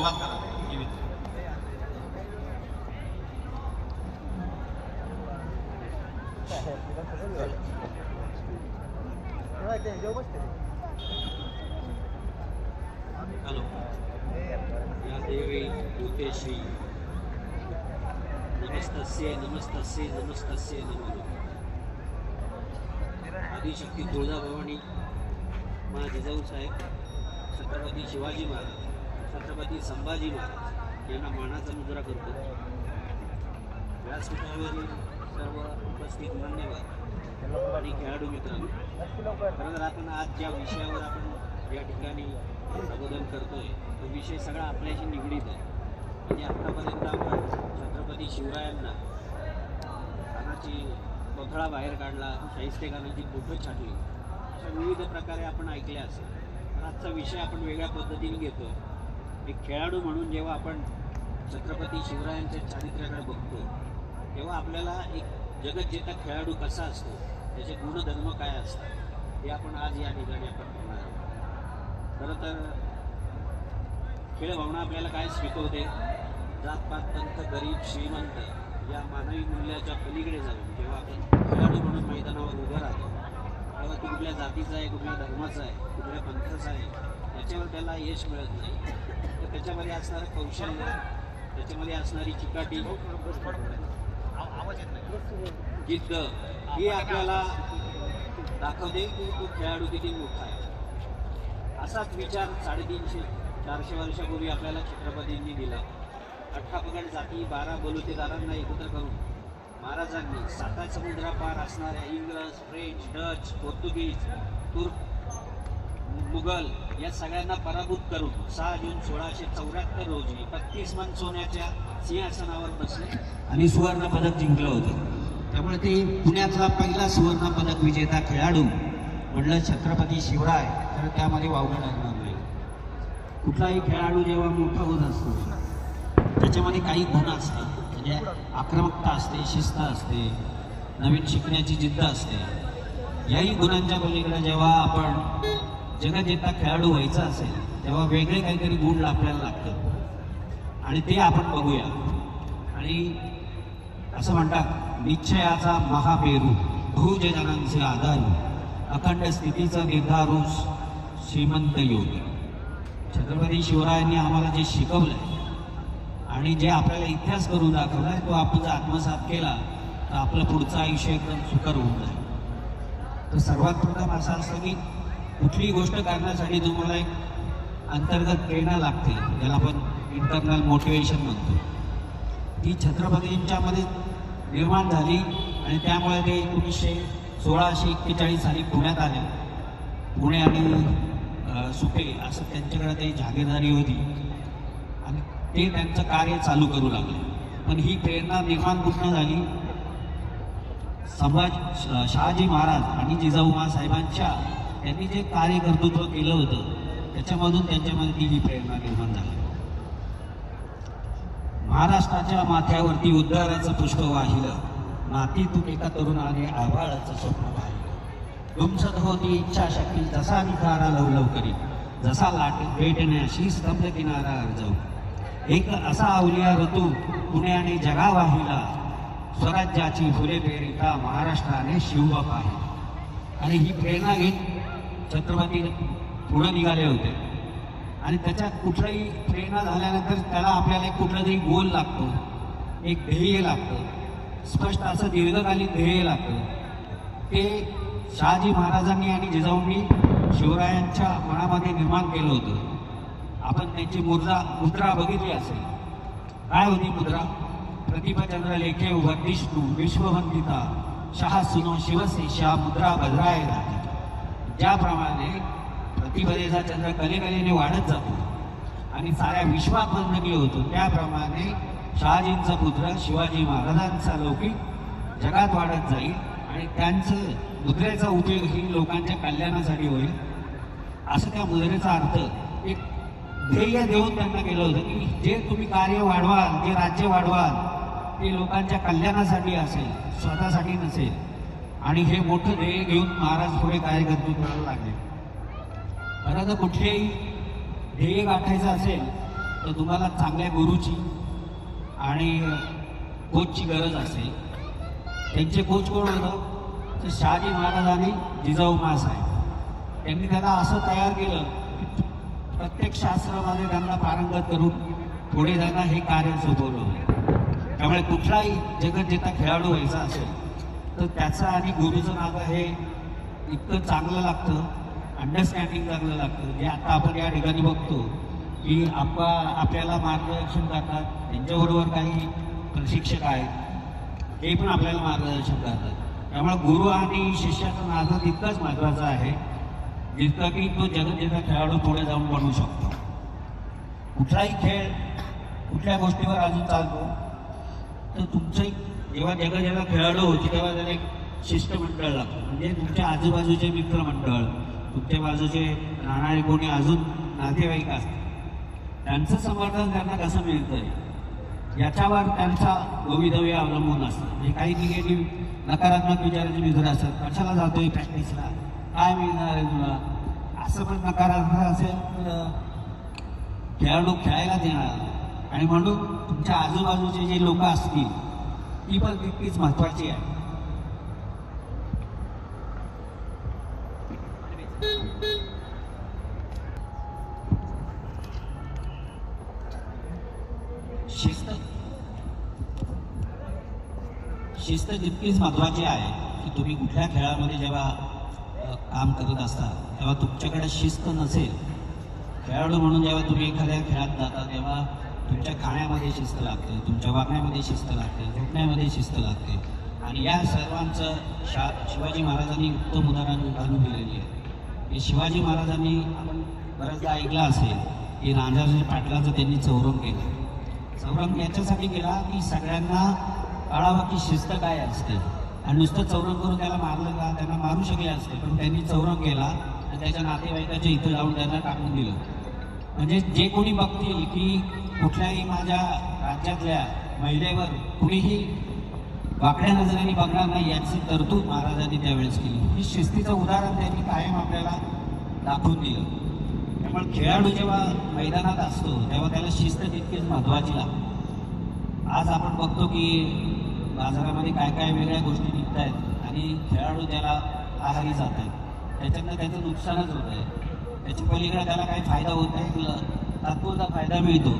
सुरुवात करा हॅलो या देवी भूतेशी नमस्तस्य नमस्तस्य नमस्तस्य नमो आदिशक्ती तुळजाभवानी मा जिजाऊ साहेब छत्रपती शिवाजी महाराज छत्रपती संभाजी महाराज यांना मानाचा मुजरा करतो. व्यासपीठावरील सर्व उपस्थित मान्यवर आणि खेळाडू मित्रांनो खरं तर आपण आज ज्या विषयावर आपण या ठिकाणी संबोधन करतोय तो विषय सगळा आपल्याशी निगडीत आहे. म्हणजे आत्तापर्यंत आपण छत्रपती शिवरायांना कानाची कोथळा बाहेर काढला शाहिस्ते खानाची बोटं छाटली अशा विविध प्रकारे आपण ऐकले असेल. पण आजचा विषय आपण वेगळ्या पद्धतीने घेतो एक खेळाडू म्हणून जेव्हा आपण छत्रपती शिवरायांच्या चारित्र्याकडे बघतो तेव्हा आपल्याला एक जगज्जेता खेळाडू कसा असतो त्याचे गुणधर्म काय असतात हे आपण आज या ठिकाणी आपण पाहणार आहोत. खरं तर खेळ भावना आपल्याला काय शिकवते? जातपात पंथ गरीब श्रीमंत या मानवी मूल्याच्या पलीकडे जाऊन जेव्हा आपण खेळाडू म्हणून मैदानावर उभं राहतो तेव्हा तो कुठल्या जातीचा आहे कुठल्या धर्माचा आहे कुठल्या पंथाचा आहे याच्यावर त्याला यश मिळत नाही. त्याच्यामध्ये असणारं कौशल्य त्याच्यामध्ये असणारी चिकाटी जिद्द ही आपल्याला दाखवते की तो खेळाडू किती मोठा आहे. असाच विचार साडेतीनशे चारशे वर्षापूर्वी आपल्याला छत्रपतींनी दिला. अठरा पगड जाती बारा बलुतेदारांना एकत्र करून. महाराजांनी साता समुद्रापार असणाऱ्या इंग्रज फ्रेंच डच पोर्तुगीज तुर्क मुघल या सगळ्यांना पराभूत करून सहा जून सोळाशे चौऱ्याहत्तर रोजी बत्तीस मन सोन्याच्या सिंहासनावर बसले आणि सुवर्ण पदक जिंकलं होतं. त्यामुळे ते पुण्याचा पहिला सुवर्ण पदक विजेता खेळाडू म्हणलं छत्रपती शिवराय तर त्यामध्ये वावगं लागणार नाही. कुठलाही खेळाडू जेव्हा मोठा होत असतो त्याच्यामध्ये काही गुण असतात. म्हणजे आक्रमकता असते शिस्त असते नवीन शिकण्याची जिद्द असते. याही गुणांच्या पलीकडे जेव्हा आपण जगजेता खेळाडू व्हायचा असेल तेव्हा वेगळे काहीतरी गुण आपल्याला लागतात. आणि ते आपण बघूया. आणि असं म्हणतात निश्चयाचा महापेरू बहुजनांचे आधारू अखंड स्थितीचा निर्धारू श्रीमंत योग. छत्रपती शिवरायांनी आम्हाला जे शिकवलंय आणि जे आपल्याला इतिहास करून दाखवलाय तो आपण जर आत्मसात केला तर आपलं पुढचं आयुष्य एकदम सुकर होऊन जाईल. तर सर्वात प्रथम असं असतं की कुठलीही गोष्ट करण्यासाठी तुम्हाला एक अंतर्गत प्रेरणा लागते. ज्याला आपण इंटरनल मोटिवेशन म्हणतो. ती छत्रपतींच्यामध्ये निर्माण झाली आणि त्यामुळे ते एकोणीसशे सोळाशे एक्केचाळीस साली पुण्यात आले. पुणे आणि सुपे असं त्यांच्याकडे ते जागीरदारी होती. आणि ते त्यांचं कार्य चालू करू लागले. पण ही प्रेरणा निर्माण कुठनं झाली? संभाजी शहाजी महाराज आणि जिजाऊ साहेबांच्या त्यांनी जे कार्यकर्तृत्व केलं होतं त्याच्यामधून त्यांच्यामध्ये ती ही प्रेरणा निर्माण झाली. महाराष्ट्राच्या माथ्यावरती उद्धाराचं पुष्प वाहिलं नातीतून एका तरुणाने आभाळाचं स्वप्न पाहिलं. तुमसत होती इच्छाशक्ती जसा निखारा लवलव करी जसा लाट भेटण्याशी स्तंभ किनारा अर्जव. एक असा अवलिया ऋतू पुण्याने जगा वाहिला स्वराज्याची फुले पेरिता महाराष्ट्राने शिवबा पाहिला. आणि ही प्रेरणा घेत छत्रपती पुढे निघाले होते. आणि त्याच्यात कुठलाही प्रेरणा झाल्यानंतर त्याला आपल्याला एक कुठला तरी गोल लागतो. एक ध्येय लागतं. स्पष्ट असं दीर्घकालीन ध्येय लागतं. ते शहाजी महाराजांनी आणि जिजाऊंनी शिवरायांच्या मनामध्ये निर्माण केलं होतं. आपण त्यांची मुद्रा मुद्रा बघितली असेल. काय होती मुद्रा? प्रतिभाचंद्र लेखे वर्धिष्णू विश्ववंदिता शहा सुनो शिवसे शिवसेशा मुद्रा भद्राय राजा. ज्याप्रमाणे प्रतिभेचा चंद्र कलेकलेने वाढत जातो आणि साऱ्या विश्वात बंधकी होतो त्याप्रमाणे शहाजींचा पुत्र शिवाजी महाराजांचा लौकिक जगात वाढत जाईल आणि त्यांचं मुद्रेचा उपयोग ही लोकांच्या कल्याणासाठी होईल. असं त्या मुद्रेचा अर्थ एक ध्येय देऊन त्यांना केलं होतं की जे तुम्ही कार्य वाढवाल जे राज्य वाढवाल ते लोकांच्या कल्याणासाठी असेल स्वतःसाठी नसेल. आणि हे मोठं ध्येय घेऊन महाराज पुढे कार्य करायला लागले. खरं तर कुठलेही ध्येय गाठायचं असेल तर तुम्हाला चांगल्या गुरुची आणि कोचची गरज असेल. त्यांचे कोच कोण होतं? तर शहाजी महाराज आणि जिजाऊ साहेब त्यांनी त्यांना असं तयार केलं की प्रत्येक शास्त्रामध्ये त्यांना पारंगत करून पुढे जाणं हे कार्य सोपवलं. त्यामुळे कुठलाही जगत जेता खेळाडू व्हायचा असेल तर त्याचं आणि गुरुचं नाव हे इतकं चांगलं लागतं अंडरस्टँडिंग चांगलं लागतं. जे आता आपण या ठिकाणी बघतो की आपा आपल्याला मार्गदर्शन करतात त्यांच्याबरोबर काही प्रशिक्षक आहेत ते पण आपल्याला मार्गदर्शन करतात. त्यामुळे गुरु आणि शिष्याचं नातं तितकंच महत्त्वाचं आहे जितकं की तो जगजेचा खेळाडू पुढे जाऊन बनू शकतो. कुठलाही खेळ कुठल्या गोष्टीवर अजून चालतो तर तुमचंही जेव्हा जेव्हा जेव्हा खेळाडू होते तेव्हा त्याला एक शिष्टमंडळ लागतं. म्हणजे तुमच्या आजूबाजूचे मित्रमंडळ तुमच्या बाजूचे राहणारे कोणी अजून नातेवाईक असतात. त्यांचं समर्थन त्यांना कसं मिळतंय? याच्यावर त्यांचा भवितव्य अवलंबून असतं. म्हणजे काही निगेटिव्ह नकारात्मक विचाराचे मित्र असतात. कशाला जातोय प्रॅक्टिसला काय मिळणार आहे तुला? असं पण नकारात्मक असेल खेळाडू खेळायला देणार आणि म्हणून तुमच्या आजूबाजूचे जे लोक असतील ही पण तितकीच महत्वाची आहे. शिस्त. शिस्त तितकीच महत्वाची आहे की तुम्ही कुठल्या खेळामध्ये जेव्हा काम करत असता तेव्हा तुमच्याकडे शिस्त नसेल. खेळाडू म्हणून जेव्हा तुम्ही एखाद्या खेळात जाता तेव्हा तुमच्या खाण्यामध्ये शिस्त लागते तुमच्या वागण्यामध्ये शिस्त लागते झोपण्यामध्ये शिस्त लागते. आणि या सर्वांचं शा शिवाजी महाराजांनी उत्तम उदाहरण घालून दिलेली आहे. की शिवाजी महाराजांनी आपण बऱ्याचदा ऐकलं असेल की राजाच्या पाटलाचं त्यांनी चौरंग केलं. चौरंग याच्यासाठी केला की सगळ्यांना कळावं की शिस्त काय असते? आणि नुसतं चौरंग करून त्याला मारलं का? त्यांना मारू शकले असते पण त्यांनी चौरंग केला आणि त्याच्या नातेवाईकाच्या इथं जाऊन त्यांना टाकून दिलं. म्हणजे जे कोणी बघतील की कुठल्याही माझ्या राज्यातल्या महिलेवर कुणीही वाकड्या नजरेने बघणार नाही याची तरतूद महाराजांनी त्यावेळेस केली. ही शिस्तीचं उदाहरण त्यांनी कायम आपल्याला दाखवून दिलं. त्यामुळे खेळाडू जेव्हा मैदानात असतो तेव्हा त्याला शिस्त तितकीच महत्त्वाची लागते. आज आपण बघतो की बाजारामध्ये काय काय वेगळ्या गोष्टी निघत आहेत आणि खेळाडू त्याला आहारी जात आहेत त्याच्यातनं त्याचं नुकसानच होत आहे. त्याच्या पलीकडे त्याला काही फायदा होत नाही तात्पुरता फायदा मिळतो.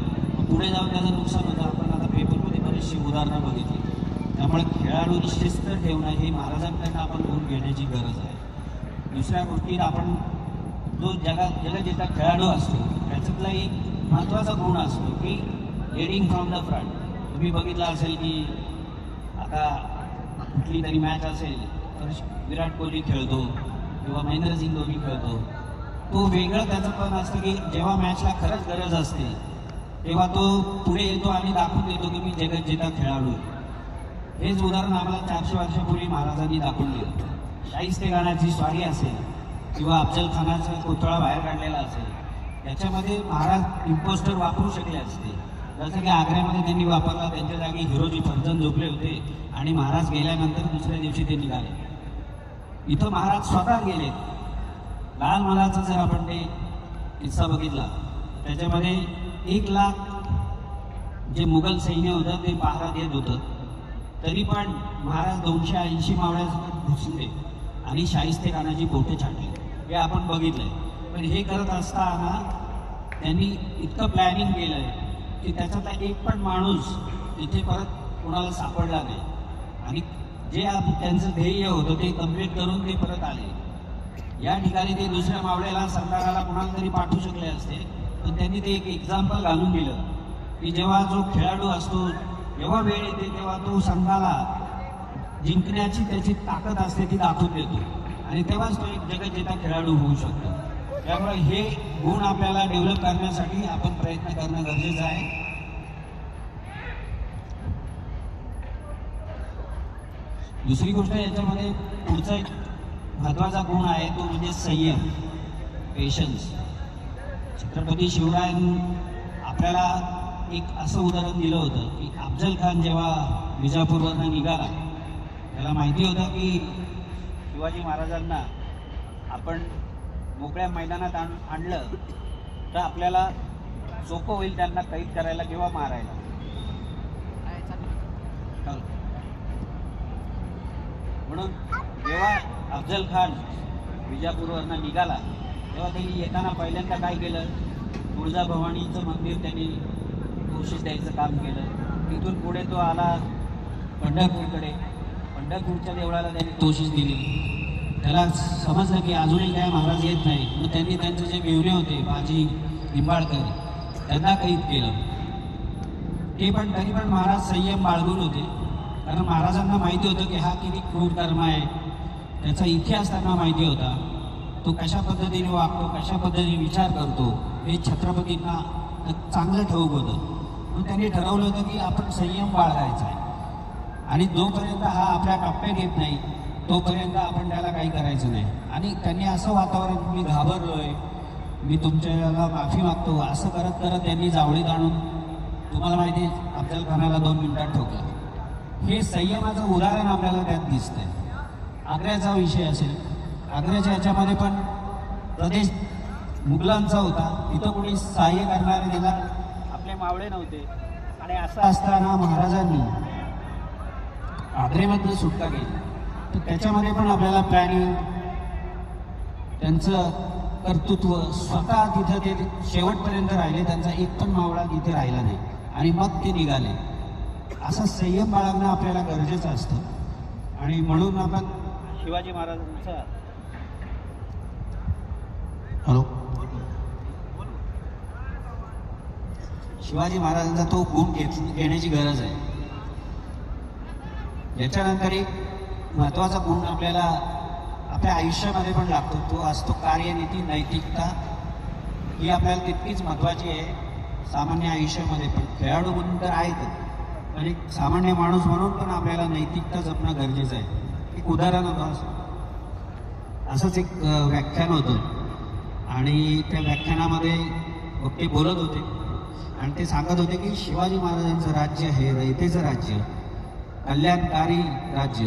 पुढे जाऊन त्याचं नुकसान होतं. आपण आता पेपरमध्ये बरीचशी उदाहरणं बघितली. त्यामुळे खेळाडू शिस्त ठेवणं हे महाराजांकडनं आपण गुण घेण्याची गरज आहे. दुसऱ्या गोष्टीत आपण जो जगात जगजिता खेळाडू असतो त्याच्यातला एक महत्त्वाचा गुण असतो की लिडिंग फ्रॉम द फ्रंट तुम्ही बघितलं असेल की आता कुठली तरी मॅच असेल तर विराट कोहली खेळतो किंवा महेंद्रसिंग धोनी खेळतो. तो वेगळं त्याचं पण असतं की जेव्हा मॅचला खरंच गरज असते तेव्हा तो पुढे येतो आणि दाखवून देतो की मी जगत जेता खेळाडू हेच उदाहरण आम्हाला चारशे वर्षापूर्वी महाराजांनी दाखवून दिलं शाहिस्ते गाण्याची स्वारी असेल किंवा अफजल खानाचा पुतळा बाहेर काढलेला असेल याच्यामध्ये महाराज इम्पोस्टर वापरू शकले असते. जसं की आग्र्यामध्ये त्यांनी वापरला त्यांच्या जागी हिरोजी फर्जन झोपले होते आणि महाराज गेल्यानंतर दुसऱ्या दिवशी ते निघाले. इथं महाराज स्वतः गेलेत लहान मुलाचा जर आपण ते किस्सा बघितला त्याच्यामध्ये एक लाख जे मुघल सैन्य होतं ते पहारा देत होतं. तरी पण महाराज दोनशे ऐंशी मावळ्यासोबत घुसले आणि शाहिस्ते खानाची बोटे छाटली हे आपण बघितलंय. पण हे करत असताना त्यांनी इतकं प्लॅनिंग केलंय की त्याच्यातला एक पण माणूस तिथे परत कोणाला सापडला नाही. आणि जे त्यांचं ध्येय होतं ते कंप्लीट करून ते परत आले. या ठिकाणी ते दुसऱ्या मावळ्याला सरदाराला कोणाला तरी पाठवू शकले असते. पण त्यांनी ते एक एक्झाम्पल घालून दिलं की जेव्हा जो खेळाडू असतो जेव्हा वेळ येते तेव्हा तो संघाला जिंकण्याची त्याची ताकद असते ती दाखवून देतो. आणि तेव्हाच तो एक जगजेता खेळाडू होऊ शकतो. त्यामुळे हे गुण आपल्याला डेव्हलप करण्यासाठी आपण प्रयत्न करणं गरजेचं आहे. दुसरी गोष्ट याच्यामध्ये पुढचा एक महत्त्वाचा गुण आहे तो म्हणजे संयम पेशन्स छत्रपती शिवरायांनी आपल्याला एक असं उदाहरण दिलं होतं की अफजल खान जेव्हा विजापूरवरनं निघाला त्याला माहिती होतं की शिवाजी महाराजांना आपण मोकळ्या मैदानात आण आणलं तर आपल्याला सोपं होईल त्यांना कैद करायला किंवा मारायला. म्हणून जेव्हा अफजल खान विजापूरवरनं निघाला तेव्हा त्यांनी येताना पहिल्यांदा काय केलं? तुळजाभवानीचं मंदिर त्यांनी कोशिश द्यायचं काम केलं. तिथून पुढे तो आला पंढरपूरकडे. पंढरपूरच्या देवळाला त्यांनी तोशीच दिली. त्याला समजलं की अजूनही काय महाराज येत नाही. मग त्यांनी त्यांचे जे मेवणे होते बाजी निंबाळकर त्यांना कैद केलं. ते पण तरी पण महाराज संयम बाळगून होते. कारण महाराजांना माहिती होतं की हा किती क्रूर कर्म आहे. त्याचा इतिहास त्यांना माहिती होता. तो कशा पद्धतीने वागतो कशा पद्धतीने विचार करतो हे छत्रपतींना चांगलं ठाऊक होतं. मग त्यांनी ठरवलं होतं की आपण संयम बाळगायचा आहे. आणि जोपर्यंत हा आपल्या टप्प्यात येत नाही तोपर्यंत आपण त्याला काही करायचं नाही. आणि त्यांनी असं वातावरण मी घाबरलोय मी तुमच्याला माफी मागतो असं करत करत त्यांनी जावळीत आणून तुम्हाला माहिती आहे अफजल खानाला दोन मिनिटात ठोकलं. हे संयमाचं उदाहरण आपल्याला त्यात दिसतंय. आग्र्याचा विषय असेल. आग्र्याच्या याच्यामध्ये पण प्रदेश मुघलांचा होता. तिथं कोणी सहाय्य करणारे त्याला आपले मावळे नव्हते. आणि असं असताना महाराजांनी आग्रेमधनं सुटका केली. तर त्याच्यामध्ये पण आपल्याला प्लॅनिंग त्यांचं कर्तृत्व स्वतः तिथं ते शेवटपर्यंत राहिले. त्यांचा एक पण मावळा तिथे राहिला नाही. आणि मग ते निघाले. असं संयम बाळगणं आपल्याला गरजेचं असतं. आणि म्हणून आपण शिवाजी महाराजांचा हॅलो. शिवाजी महाराजांचा तो गुण घेत घेण्याची गरज आहे. याच्यानंतर एक महत्त्वाचा गुण आपल्याला आपल्या आयुष्यामध्ये पण लागतो. तो असतो कार्यनीती नैतिकता. ही आपल्याला तितकीच महत्वाची आहे. सामान्य आयुष्यामध्ये पण. खेळाडू म्हणून तर आहेत आणि सामान्य माणूस म्हणून पण आपल्याला नैतिकता जपणं गरजेचं आहे. एक उदाहरण होतं असं. असंच एक व्याख्यान होतं. आणि त्या व्याख्यानामध्ये ते बोलत होते. आणि ते सांगत होते की शिवाजी महाराजांचं राज्य हे रयतेचं राज्य कल्याणकारी राज्य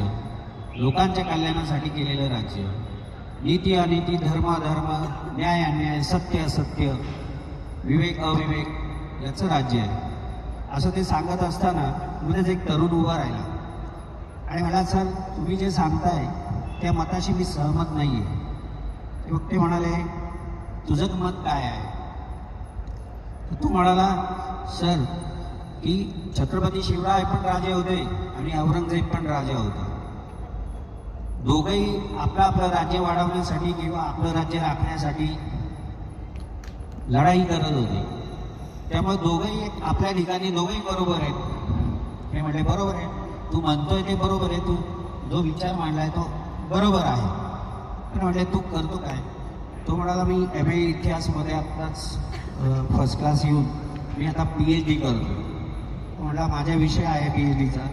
लोकांच्या कल्याणासाठी केलेलं राज्य. नीती अनिती धर्म अधर्म न्याय अन्याय सत्य असत्य विवेक अविवेक याचं राज्य आहे. असं ते सांगत असताना मध्येच एक तरुण उभा राहिला. आणि मला सर तुम्ही जे सांगताय त्या मताशी मी सहमत नाही आहे ते म्हणाले तुझं मत काय आहे? तर तू म्हणाला सर की छत्रपती शिवराय पण राजे होते आणि औरंगजेब पण राजा होता. दोघंही आपलं आपलं राज्य वाढवण्यासाठी किंवा आपलं राज्य राखण्यासाठी लढाई करत होते. त्यामुळे दोघंही आपल्या ठिकाणी दोघंही बरोबर आहेत. हे म्हटले बरोबर आहे. तू म्हणतोय ते बरोबर आहे. तू जो विचार मांडलाय तो बरोबर आहे. पण म्हटले तू करतो काय? तो म्हणाला मी एम ए इतिहासमध्ये आत्ताच फर्स्ट क्लास येऊन मी आता पी एच डी करतो तो म्हटला माझा विषय आहे पी एच डीचा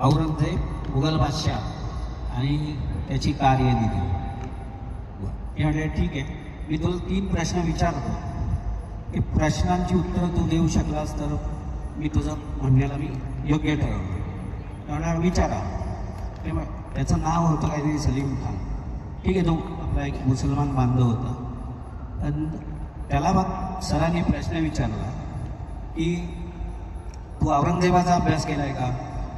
औरंगजेब मुघल बादशाह आणि त्याची कार्यनिधी मी म्हटलं ठीक आहे. मी तुला तीन प्रश्न विचारतो. ते प्रश्नांची उत्तरं तू देऊ शकलास तर मी तुझं म्हणण्याला मी योग्य ठरवतो. त्यामुळे विचारा. ते मग त्याचं नाव होतं काहीतरी सलीम खान. ठीक आहे तो आपला एक मुसलमान बांधव होता. पण त्याला मग सरांनी प्रश्न विचारला की तू औरंगजेबाचा अभ्यास केला आहे का?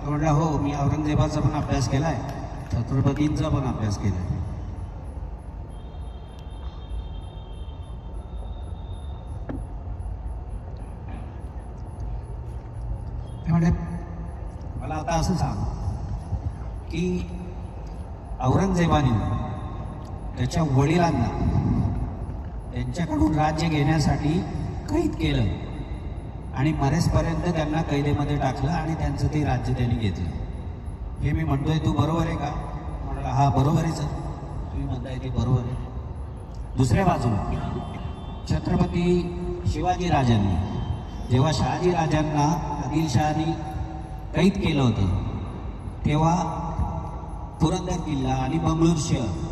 तो म्हणला हो मी औरंगजेबाचा पण अभ्यास केला आहे छत्रपतींचा पण अभ्यास केला आहे ते मला आता असं सांग की औरंगजेबाने त्याच्या वडिलांना त्यांच्याकडून राज्य घेण्यासाठी कैद केलं. आणि मरेसपर्यंत त्यांना कैदेमध्ये टाकलं आणि त्यांचं ते राज्य त्यांनी घेतलं. हे मी म्हणतोय तू बरोबर आहे का? म्हणाला हा बरोबर आहे सर. तुम्ही म्हणताय ते बरोबर आहे. दुसऱ्या बाजूला छत्रपती शिवाजी राजांनी जेव्हा शहाजी राजांना आदिलशहानी कैद केलं होतं तेव्हा पुरंदर किल्ला आणि बंगळूर शहर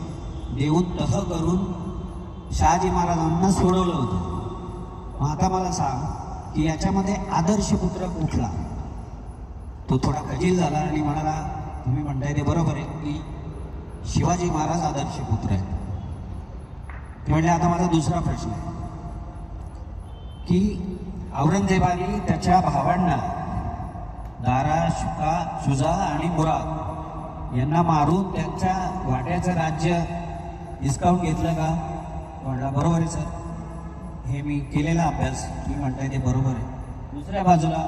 देऊन तह करून शहाजी महाराजांना सोडवलं होतं. मग आता मला सांग की याच्यामध्ये आदर्श पुत्र कुठला? तो थोडा खजील झाला आणि म्हणाला तुम्ही म्हणताय ते बरोबर आहे की शिवाजी महाराज आदर्श पुत्र आहेत. ते म्हणले आता माझा दुसरा प्रश्न आहे की औरंगजेबाने त्याच्या भावांना दारा शुका शुजा आणि मुराद यांना मारून त्यांच्या वाट्याचं राज्य डिस्काउंट घेतलं का? म्हणला बरोबर आहे सर. हे मी केलेला अभ्यास. मी म्हणताय ते बरोबर आहे. दुसऱ्या बाजूला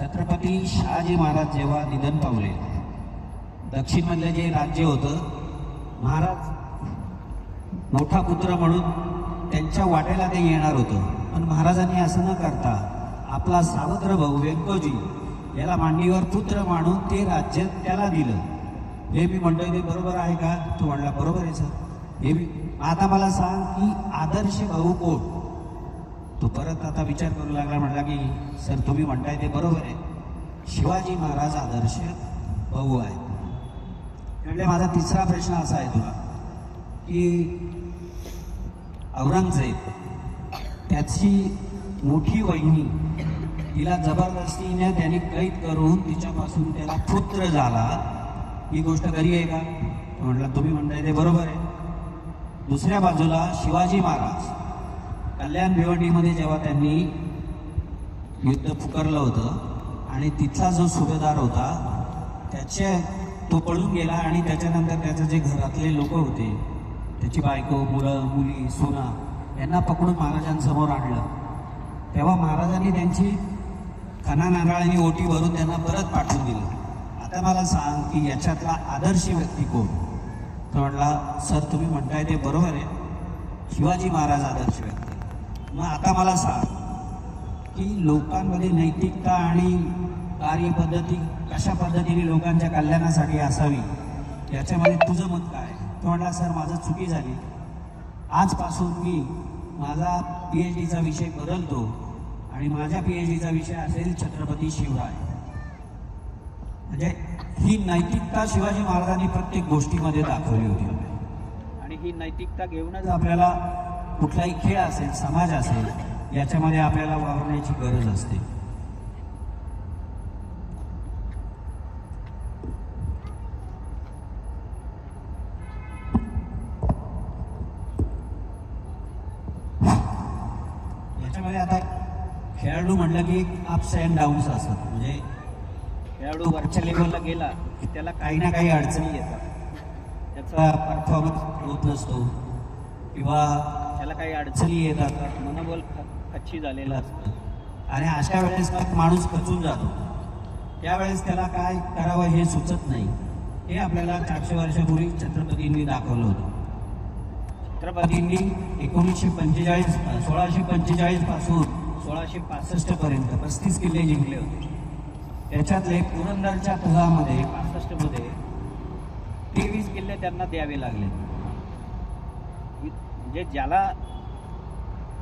छत्रपती शहाजी महाराज जेव्हा निधन पावले दक्षिणमधलं जे राज्य होतं महाराज मोठा पुत्र म्हणून त्यांच्या वाटेला ते येणार होतं. पण महाराजांनी असं न करता आपला सावत्र भाऊ व्यंकोजी याला मांडीवर पुत्र मानून ते राज्य त्याला दिलं. हे मी म्हणतोय ते बरोबर आहे का? तो म्हणला बरोबर आहे सर. हे मी आता मला सांग की आदर्श भाऊ कोण? तो परत आता विचार करू लागला म्हटला की सर तुम्ही म्हणताय ते बरोबर आहे. शिवाजी महाराज आदर्श भाऊ आहे म्हणजे माझा तिसरा प्रश्न असा आहे तुला की औरंगजेब त्याची मोठी वहिनी तिला जबरदस्तीने त्याने कैद करून तिच्यापासून त्याला पुत्र झाला. ही गोष्ट खरी आहे का? म्हटलं म्हटला तुम्ही म्हणताय ते बरोबर आहे. दुसऱ्या बाजूला शिवाजी महाराज कल्याण भिवंडीमध्ये जेव्हा त्यांनी युद्ध पुकारलं होतं आणि तिथला जो सुभेदार होता त्याचे तो पळून गेला आणि त्याच्यानंतर त्याचे जे घरातले लोक होते त्याची बायको मुलं मुली सोना यांना पकडून महाराजांसमोर आणलं. तेव्हा महाराजांनी त्यांची खना नारळाने ओटी भरून त्यांना परत पाठवून दिलं. आता मला सांग की याच्यातला आदर्श व्यक्ती कोण? तो म्हटला सर तुम्ही म्हणताय ते बरोबर आहे. शिवाजी महाराज आदर्श व्यक्ती. मग आता मला सांग की लोकांमध्ये नैतिकता आणि कार्यपद्धती कशा पद्धतीने लोकांच्या कल्याणासाठी असावी? याच्यामध्ये तुझं मत काय तो म्हटला सर माझं चुकी झाली. आजपासून मी माझा पी एच डीचा विषय बदलतो आणि माझ्या पी एच डीचा विषय असेल छत्रपती शिवराय. म्हणजे ही नैतिकता शिवाजी महाराजांनी प्रत्येक गोष्टीमध्ये दाखवली होती. आणि ही नैतिकता घेऊनच आपल्याला कुठलाही खेळ असेल समाज असेल याच्यामध्ये आपल्याला वावरण्याची गरज असते. याच्यामध्ये आता खेळाडू म्हटलं की अप्स अँड डाऊन्स असतात. म्हणजे खेळाडू वरच्या लेवलला गेला की त्याला काही ना काही अडचणी येतात. त्याचा परफॉर्मन्स होत नसतो. किंवा त्याला काही अडचणी येतात. मनोबल कच्ची झालेलं असतं. आणि अशा वेळेस मग माणूस खचून जातो. त्यावेळेस त्याला काय करावं हे सुचत नाही. हे आपल्याला चारशे वर्षापूर्वी छत्रपतींनी दाखवलं होतं. छत्रपतींनी एकोणीसशे पंचेचाळीस सोळाशे पंचेचाळीसपासून सोळाशे पासष्टपर्यंत पस्तीस किल्ले जिंकले होते. त्याच्यातले पुरंदरच्या तहामध्ये पासष्टमध्ये तेवीस किल्ले त्यांना द्यावे लागले. म्हणजे ज्याला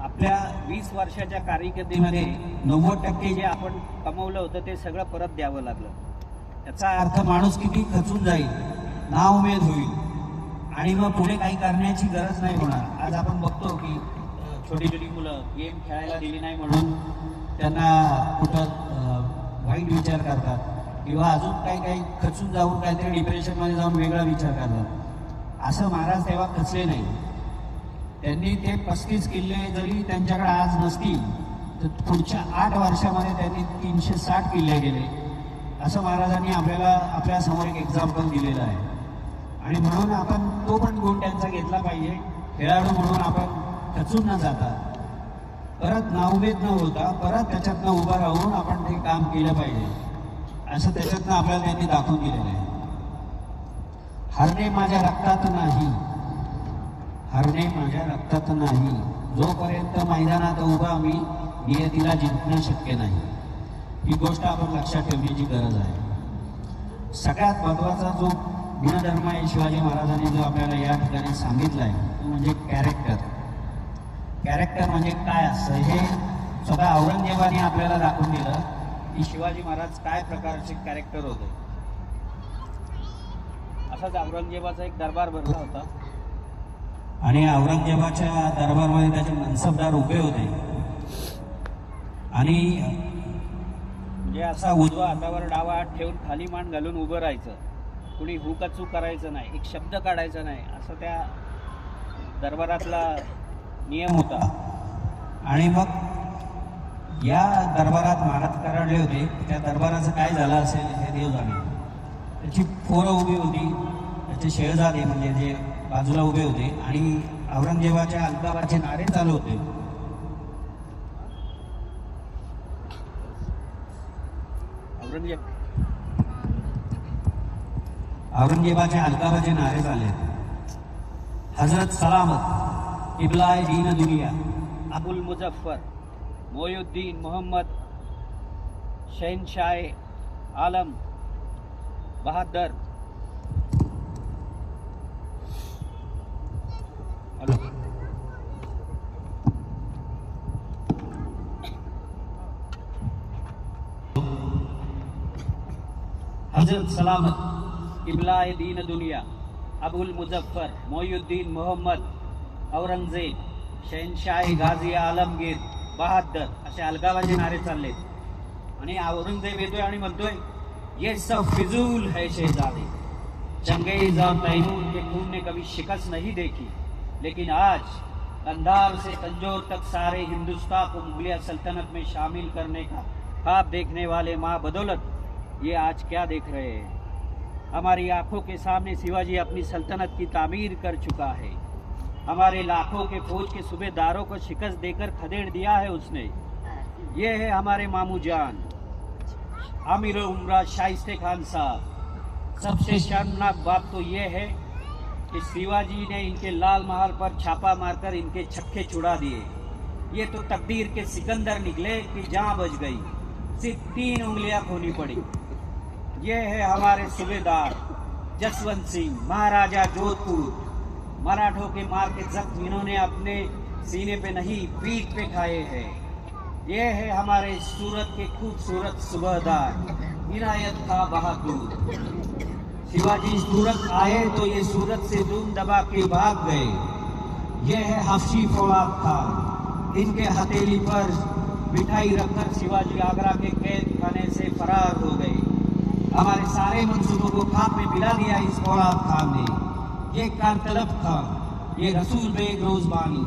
आपल्या वीस वर्षाच्या कारकिर्दीमध्ये नव्वद टक्के जे आपण कमवलं होतं ते सगळं परत द्यावं लागलं. त्याचा अर्थ माणूस किती खचून जाईल ना उमेद होईल. आणि मग पुढे काही करण्याची गरज नाही होणार. आज आपण बघतो की छोटी छोटी मुलं गेम खेळायला दिली नाही म्हणून त्यांना कुठं वाईट विचार करतात. किंवा अजून काही काही खचून जाऊन काहीतरी डिप्रेशनमध्ये जाऊन वेगळा विचार करतात. असं महाराज तेव्हा खचले नाही. त्यांनी ते पस्तीस किल्ले जरी त्यांच्याकडे आज नसतील तर पुढच्या आठ वर्षामध्ये त्यांनी तीनशे साठ किल्ले गेले असं महाराजांनी आपल्याला आपल्यासमोर एक एक्झाम्पल दिलेलं आहे. आणि म्हणून आपण तो पण गुण त्यांचा घेतला पाहिजे. खेळाडू म्हणून आपण खचून न जाता. परत नाउमेद न होता परत त्याच्यातनं उभं राहून आपण ते काम केलं पाहिजे. असं त्याच्यातनं आपल्याला त्यांनी दाखवून दिलेलं आहे. हरणे माझ्या रक्तात नाही. हरणे माझ्या रक्तात नाही. जोपर्यंत मैदानात उभा आम्ही नियतीला जिंकणं शक्य नाही. ही गोष्ट आपण लक्षात ठेवण्याची गरज आहे. सगळ्यात महत्त्वाचा जो गुणधर्म आहे शिवाजी महाराजांनी जो आपल्याला या ठिकाणी सांगितला आहे तो म्हणजे कॅरेक्टर कॅरेक्टर म्हणजे काय असतं हे स्वतः औरंगजेबाने आपल्याला दाखवून दिलं की शिवाजी महाराज काय प्रकारचे कॅरेक्टर होते. असाच औरंगजेबाचा एक दरबार भरला होता. आणि औरंगजेबाच्या दरबारमध्ये त्याचे मनसबदार उभे होते. आणि म्हणजे असा उजवा हातावर डावा हात ठेवून खाली मान घालून उभं राहायचं. कुणी हुकाचू करायचं नाही एक शब्द काढायचा नाही असं त्या दरबारातला नियम होता. आणि मग या दरबारात महाराज करडले होते. त्या दरबाराचं काय झालं असेल हे देव जाणे. त्याची पोरं उभी होती. त्याचे शेळजादे म्हणजे जे बाजूला उभे होते. आणि औरंगजेबाच्या अलकाबाचे नारे चालू होते. औरंगजेब. औरंगजेबाच्या अलकाबाचे नारे चालले हजरत सलामत. इब्लाय दीन दुनिया अबुल मुजफ्फर मोयुद्दीन मोहम्मद शहनशाह आलम बहादर हॅलो हजरत सलामत इब्लाय दीन दुनिया अबुल मुजफ्फर मोयुद्दीन मोहम्मद औरंगजेब शहनशाह गाझी आलमगीर बहादर असे अलगावाचे नारे चालले आणि औरंगजेब येतोय आणि म्हणतोय ये सब फिजूल है शहजादे. चंगेज और तैमूर के खून ने कभी शिकस्त नहीं देखी लेकिन आज कंधार से तंजोर तक सारे हिंदुस्तान को मुगलिया सल्तनत में शामिल करने का ख्वाब देखने वाले माँ बदौलत ये आज क्या देख रहे हैं? हमारी आंखों के सामने शिवाजी अपनी सल्तनत की तामीर कर चुका है। हमारे लाखों के फौज के सूबेदारों को शिकस्त देकर खदेड़ दिया है उसने। ये है हमारे मामू जान। आमिर उमरा शाइस्ते खान साहब। सबसे शर्मनाक बात तो ये है कि शिवाजी ने इनके लाल महल पर छापा मारकर इनके छक्के छुड़ा दिए। ये तो तकदीर के सिकंदर निकले कि जहाँ बच गई। सिर्फ़ तीन उंगलियाँ खोनी पड़ी। ये है हमारे सूबेदार जसवंत सिंह, महाराजा जोधपुर। मराठों के मार के जख्म इन्होंने अपने सीने पे नहीं, पीठ पे खाए हैं। ये है हमारे सूरत के खूबसूरत सुबहदार इनायत खा बहादुर। शिवाजी सूरत आए तो ये सूरत से दूम दबा के भाग गए। ये है हफ्शी फवाद खान। इनके हथेली पर मिठाई रखकर शिवाजी आगरा के कैद खाने से फरार हो गए। हमारे सारे मंसूबों को खाक में मिला दिया इस फौलाद खान ने। ये कांतलब खान ये रसूल बेग रोजबानी,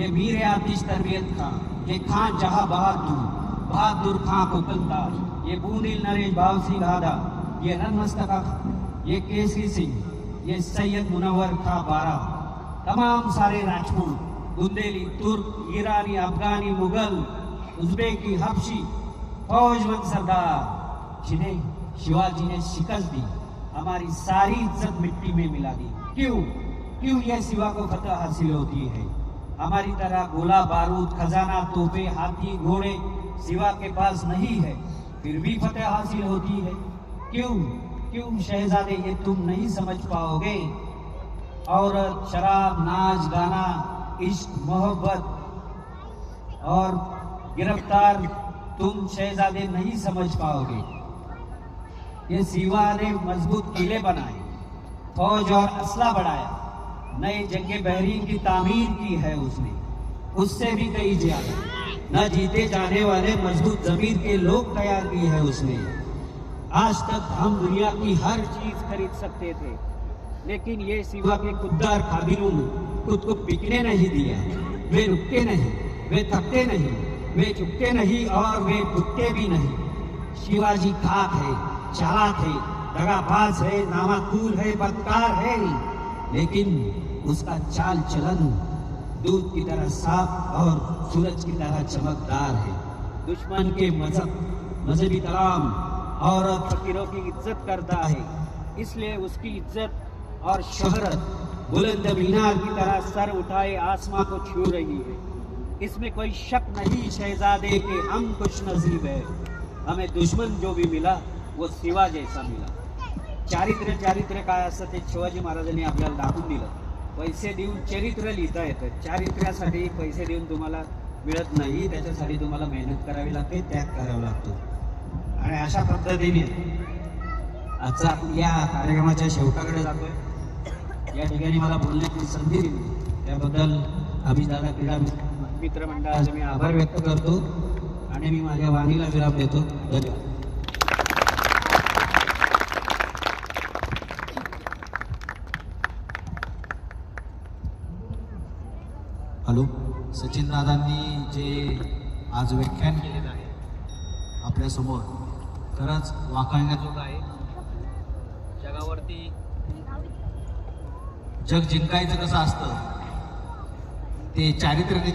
ये मीर आतिश तरबियत था। ये खान जहाँ बहादुर बहादुर खां कोकलदार ये बूंदिल नरेश भाव सिंह आदा ये रन रनमस्तका ये केसरी सिंह, ये सैयद मुनवर खां बारा। तमाम सारे राजपूत, बुंदेली, तुर्क, ईरानी, अफगानी, मुगल, उज्बेकी, हबशी फौजमंद सरदार, जिन्हें शिवाजी ने शिकस्त दी। हमारी सारी इज़्ज़त मिट्टी में मिला दी। क्यों? क्यों यह सिवा को फतह हासिल होती है? हमारी तरह गोला बारूद, खजाना तोपे हाथी, घोड़े सिवा के पास नहीं है, फिर भी फतह हासिल होती है। क्यों? क्यों शहजादे ये तुम नहीं समझ पाओगे? औरत, शराब, नाच, गाना, इश्क, मोहब्बत और गिरफ़्तार तुम शहजादे नहीं समझ पाओगे। ये सिवा ने मज़बूत किले बनाए, फौज और असला बढ़ाया। नए जंगे बहरीन की तामीर की है उसने। उससे भी कई ज़्यादा। न जीते जाने वाले मज़बूत जमीर के लोग तैयार किए हैं उसने। आज तक हम दुनिया की हर चीज़ खरीद सकते थे। लेकिन ये सिवा के खुददार खादिरों ने खुद को बिकने नहीं दिया। वे रुकते नहीं, वे थकते नहीं, वे चुकते नहीं और वे टूटते भी नहीं। शिवाजी खाक है। चालाक है दगाबाज है नामाकूल है, बदकार है। लेकिन उसका चाल चलन दूध की तरह साफ़ और सूरज की तरह चमकदार है। दुश्मन के मज़हब मजहबी कलाम और फकीरों की इज़्ज़त करता है। इसलिए उसकी इज़्ज़त और शहरत बुलंद मीनार की तरह सर उठाए आसमां को छू रही है। इसमें कोई शक नहीं, शहजादे, के हम खुश नसीब है। हमें दुश्मन जो भी मिला व सेवा जैसा मिला चारित्र्य चारित्र्य काय असतं ते शिवाजी महाराजांनी आपल्याला दाखवून दिलं. पैसे देऊन चरित्र लिहिता येतं. चारित्र्यासाठी पैसे देऊन तुम्हाला मिळत नाही त्याच्यासाठी तुम्हाला मेहनत करावी लागते त्याग करावा लागतो. आणि अशा पद्धतीने आजचा आपण या कार्यक्रमाच्या शेवटाकडे जातोय. या ठिकाणी मला बोलण्याची संधी दिली. त्याबद्दल आम्ही क्रीडा मित्रमंडळाचे मी आभार व्यक्त करतो. आणि मी माझ्या वाणीला विराम देतो. धन्यवाद. हॅलो सचिन दादांनी जे आज व्याख्यान केलेलं आहे आपल्यासमोर खरंच वाखाणण्याजोगं आहे. जगावरती जग जिंकायचं कसं असतं ते चारित्र्य